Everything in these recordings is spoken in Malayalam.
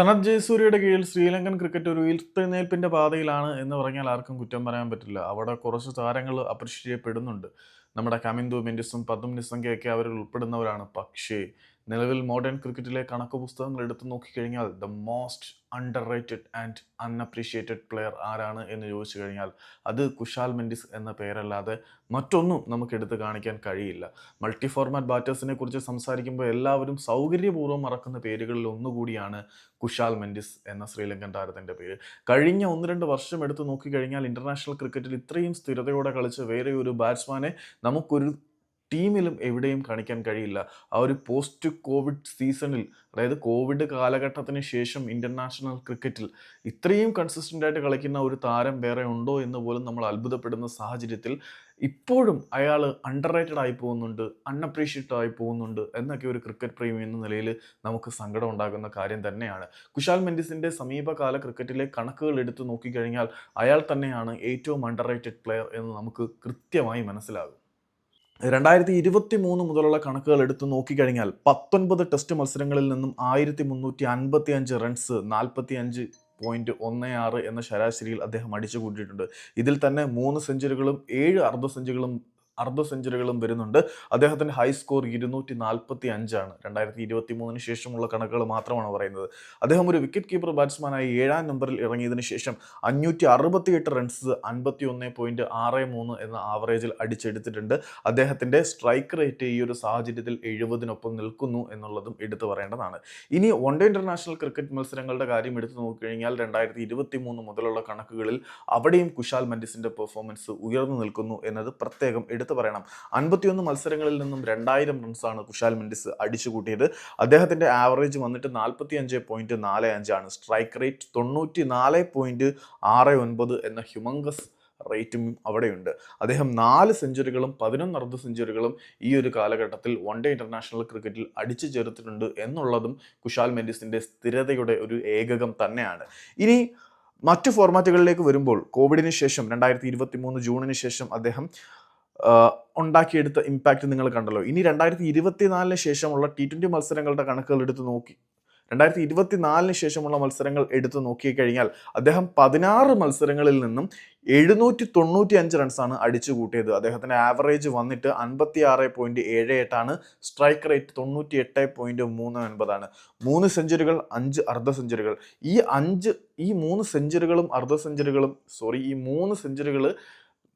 സനത് ജയസൂര്യയുടെ കീഴിൽ ശ്രീലങ്കൻ ക്രിക്കറ്റ് ഒരു ഉയർത്തെഴുന്നേൽപ്പിന്റെ പാതയിലാണ് എന്ന് പറഞ്ഞാൽ ആർക്കും കുറ്റം പറയാൻ പറ്റില്ല. അവിടെ കുറച്ച് താരങ്ങൾ അപ്രീഷിയേറ്റ് ചെയ്യപ്പെടുന്നുണ്ട്. നമ്മുടെ കമിന്ദു മെൻഡിസും പതും നിസംഗയൊക്കെ അവരിൽ ഉൾപ്പെടുന്നവരാണ്. പക്ഷേ നിലവിൽ മോഡേൺ ക്രിക്കറ്റിലെ കണക്ക് പുസ്തകങ്ങൾ എടുത്തു നോക്കിക്കഴിഞ്ഞാൽ the most underrated and unappreciated player ആരാണ് എന്ന് ചോദിച്ചു കഴിഞ്ഞാൽ അത് കുഷാൽ മെൻഡിസ് എന്ന പേരല്ലാതെ മറ്റൊന്നും നമുക്ക് എടുത്തു കാണിക്കാൻ കഴിയില്ല. മൾട്ടി ഫോർമാറ്റ് ബാറ്റേഴ്സിനെ കുറിച്ച് സംസാരിക്കുമ്പോൾ എല്ലാവരും സൗകര്യപൂർവം മറക്കുന്ന പേരുകളിൽ ഒന്നുകൂടിയാണ് കുഷാൽ മെൻഡിസ് എന്ന ശ്രീലങ്കൻ താരത്തിന്റെ പേര്. കഴിഞ്ഞ ഒന്ന് രണ്ട് വർഷം എടുത്ത് നോക്കിക്കഴിഞ്ഞാൽ ഇന്റർനാഷണൽ ക്രിക്കറ്റിൽ ഇത്രയും സ്ഥിരതയോടെ കളിച്ച വേറെ ഒരു ബാറ്റ്സ്മാനെ നമുക്കൊരു ടീമിലും എവിടെയും കാണിക്കാൻ കഴിയില്ല. ആ ഒരു പോസ്റ്റ് കോവിഡ് സീസണിൽ അതായത് കോവിഡ് കാലഘട്ടത്തിന് ശേഷം ഇന്റർനാഷണൽ ക്രിക്കറ്റിൽ ഇത്രയും കൺസിസ്റ്റന്റ് ആയിട്ട് കളിക്കുന്ന ഒരു താരം വേറെ ഉണ്ടോ എന്ന് പോലും നമ്മൾ അത്ഭുതപ്പെടുന്ന സാഹചര്യത്തിൽ ഇപ്പോഴും അയാൾ അണ്ടർ റേറ്റഡ് ആയി പോകുന്നുണ്ട് അൺഅപ്രീഷിയേറ്റഡ് ആയി പോകുന്നുണ്ട് എന്നൊക്കെ ഒരു ക്രിക്കറ്റ് പ്രേമി എന്ന നിലയിൽ നമുക്ക് സങ്കടം ഉണ്ടാകുന്ന കാര്യം തന്നെയാണ്. കുശാൽ മെൻഡിസിന്റെ സമീപകാല ക്രിക്കറ്റിലെ കണക്കുകൾ എടുത്തു നോക്കിക്കഴിഞ്ഞാൽ അയാൾ തന്നെയാണ് ഏറ്റവും അണ്ടർ റേറ്റഡ് പ്ലെയർ എന്ന് നമുക്ക് കൃത്യമായി മനസ്സിലാകും. രണ്ടായിരത്തി ഇരുപത്തി മൂന്ന് മുതലുള്ള കണക്കുകൾ എടുത്ത് നോക്കിക്കഴിഞ്ഞാൽ പത്തൊൻപത് ടെസ്റ്റ് മത്സരങ്ങളിൽ നിന്നും ആയിരത്തി മുന്നൂറ്റി അൻപത്തി അഞ്ച് റൺസ് നാൽപ്പത്തി അഞ്ച് പോയിന്റ് ഒന്ന് ആറ് എന്ന ശരാശരിയിൽ അദ്ദേഹം അടിച്ചു കൂട്ടിയിട്ടുണ്ട് ഇതിൽ തന്നെ മൂന്ന് സെഞ്ചുറികളും ഏഴ് അർദ്ധ സെഞ്ചുറികളും അർദ്ധ സെഞ്ചുറികളും വരുന്നുണ്ട്. അദ്ദേഹത്തിന്റെ ഹൈ സ്കോർ ഇരുന്നൂറ്റി നാൽപ്പത്തി അഞ്ചാണ് രണ്ടായിരത്തി ഇരുപത്തി മൂന്നിന് ശേഷമുള്ള കണക്കുകൾ മാത്രമാണ് പറയുന്നത്. അദ്ദേഹം ഒരു വിക്കറ്റ് കീപ്പർ ബാറ്റ്സ്മാനായി ഏഴാം നമ്പറിൽ ഇറങ്ങിയതിനു ശേഷം അഞ്ഞൂറ്റി അറുപത്തിയെട്ട് റൺസ് അൻപത്തി ഒന്ന് പോയിന്റ് ആറ് മൂന്ന് എന്ന ആവറേജിൽ അടിച്ചെടുത്തിട്ടുണ്ട്. അദ്ദേഹത്തിന്റെ സ്ട്രൈക്ക് റേറ്റ് ഈ ഒരു സാഹചര്യത്തിൽ എഴുപതിനൊപ്പം നിൽക്കുന്നു എന്നുള്ളതും എടുത്തു പറയേണ്ടതാണ്. ഇനി വൺ ഡേ ഇന്റർനാഷണൽ ക്രിക്കറ്റ് മത്സരങ്ങളുടെ കാര്യം എടുത്തു നോക്കിക്കഴിഞ്ഞാൽ രണ്ടായിരത്തി ഇരുപത്തി മൂന്ന് മുതലുള്ള കണക്കുകളിൽ അവിടെയും കുശാൽ മൻഡിസിന്റെ പെർഫോമൻസ് ഉയർന്നു നിൽക്കുന്നു എന്നത് പ്രത്യേകം എടുത്തു പറയണം. അൻപത്തിയൊന്ന് മത്സരങ്ങളിൽ നിന്നും രണ്ടായിരം റൺസാണ് കുശാൽ മെൻഡിസ് അടിച്ചുകൂട്ടിയത്. അദ്ദേഹത്തിന്റെ ആവറേജ് വന്നിട്ട് നാൽപ്പത്തി അഞ്ച് പോയിന്റ് നാല് അഞ്ചാണ് സ്ട്രൈക്ക് റേറ്റ് തൊണ്ണൂറ്റി നാല് പോയിന്റ് ആറ് ഒൻപത് എന്ന ഹ്യൂമങ്കസ് റേറ്റും അവിടെയുണ്ട്. അദ്ദേഹം നാല് സെഞ്ചുറികളും പതിനൊന്ന് അർദ്ധ സെഞ്ചുറികളും ഈ ഒരു കാലഘട്ടത്തിൽ വൺ ഡേ ഇന്റർനാഷണൽ ക്രിക്കറ്റിൽ അടിച്ചു ചേർത്തിട്ടുണ്ട് എന്നുള്ളതും കുശാൽ മെൻഡിസിന്റെ സ്ഥിരതയുടെ ഒരു ഏകകം തന്നെയാണ്. ഇനി മറ്റു ഫോർമാറ്റുകളിലേക്ക് വരുമ്പോൾ കോവിഡിന് ശേഷം രണ്ടായിരത്തി ഇരുപത്തി മൂന്ന് ജൂണിന് ശേഷം അദ്ദേഹം ഉണ്ടാക്കിയെടുത്ത ഇമ്പാക്റ്റ് നിങ്ങൾ കണ്ടല്ലോ. ഇനി രണ്ടായിരത്തി ഇരുപത്തിനാലിന് ശേഷമുള്ള ടി ട്വന്റി മത്സരങ്ങളുടെ കണക്കുകൾ എടുത്ത് നോക്കി. രണ്ടായിരത്തി ഇരുപത്തിനാലിന് ശേഷമുള്ള മത്സരങ്ങൾ എടുത്തു നോക്കിക്കഴിഞ്ഞാൽ അദ്ദേഹം പതിനാറ് മത്സരങ്ങളിൽ നിന്നും എഴുന്നൂറ്റി തൊണ്ണൂറ്റി അഞ്ച് റൺസാണ് അടിച്ചു കൂട്ടിയത്. അദ്ദേഹത്തിന്റെ ആവറേജ് വന്നിട്ട് അൻപത്തി ആറ് പോയിന്റ് ഏഴ് എട്ടാണ് സ്ട്രൈക്ക് റേറ്റ് തൊണ്ണൂറ്റി എട്ട് പോയിന്റ് മൂന്ന് ഒൻപതാണ് മൂന്ന് സെഞ്ചുറികൾ അഞ്ച് അർദ്ധ സെഞ്ചുറികൾ ഈ അഞ്ച് ഈ മൂന്ന് സെഞ്ചുറികളും അർദ്ധ സെഞ്ചുറികളും സോറി ഈ മൂന്ന് സെഞ്ചുറികൾ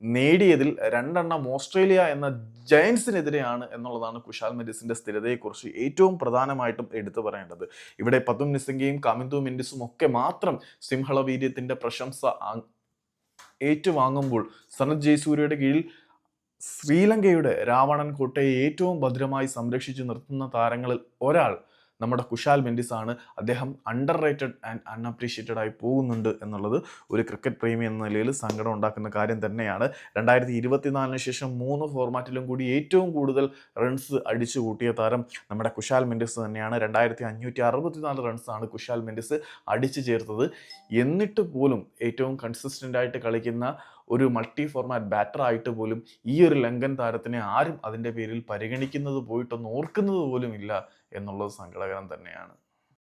നേടിയതിൽ രണ്ടെണ്ണം ഓസ്ട്രേലിയ എന്ന ജയൻസിനെതിരെയാണ് എന്നുള്ളതാണ് കുശാൽ മെൻഡിസിന്റെ സ്ഥിരതയെക്കുറിച്ച് ഏറ്റവും പ്രധാനമായിട്ടും എടുത്തു പറയേണ്ടത്. ഇവിടെ പത്തും നിസിംഗയും കമിന്തു മിൻഡിസും ഒക്കെ മാത്രം സിംഹള വീര്യത്തിന്റെ പ്രശംസ ഏറ്റുവാങ്ങുമ്പോൾ സനത് ജയസൂര്യയുടെ കീഴിൽ ശ്രീലങ്കയുടെ രാവണൻ കോട്ടയെ ഏറ്റവും ഭദ്രമായി സംരക്ഷിച്ചു നിർത്തുന്ന താരങ്ങളിൽ ഒരാൾ നമ്മുടെ കുശാൽ മെൻഡിസ് ആണ് അദ്ദേഹം അണ്ടർ റേറ്റഡ് ആൻഡ് അൺഅപ്രീഷിയേറ്റഡ് ആയി പോകുന്നുണ്ട് എന്നുള്ളത് ഒരു ക്രിക്കറ്റ് പ്രേമി എന്ന നിലയിൽ സങ്കടം ഉണ്ടാക്കുന്ന കാര്യം തന്നെയാണ്. രണ്ടായിരത്തി ഇരുപത്തിനാലിന് ശേഷം മൂന്ന് ഫോർമാറ്റിലും കൂടി ഏറ്റവും കൂടുതൽ റൺസ് അടിച്ചു കൂട്ടിയ താരം നമ്മുടെ കുശാൽ മെൻഡിസ് തന്നെയാണ്. രണ്ടായിരത്തി അഞ്ഞൂറ്റി അറുപത്തിനാല് റൺസാണ് കുശാൽ മെൻഡിസ് അടിച്ചു ചേർത്തത്. എന്നിട്ട് പോലും ഏറ്റവും കൺസിസ്റ്റന്റ് ആയിട്ട് കളിക്കുന്ന ഒരു മൾട്ടി ഫോർമാറ്റ് ബാറ്റർ ആയിട്ട് പോലും ഈ ഒരു ലങ്കൻ താരത്തിനെ ആരും അതിന്റെ പേരിൽ പരിഗണിക്കുന്നത് പോയിട്ടൊന്ന് ഓർക്കുന്നത് പോലും ഇല്ല എന്നുള്ളത് സങ്കടകരം തന്നെയാണ്.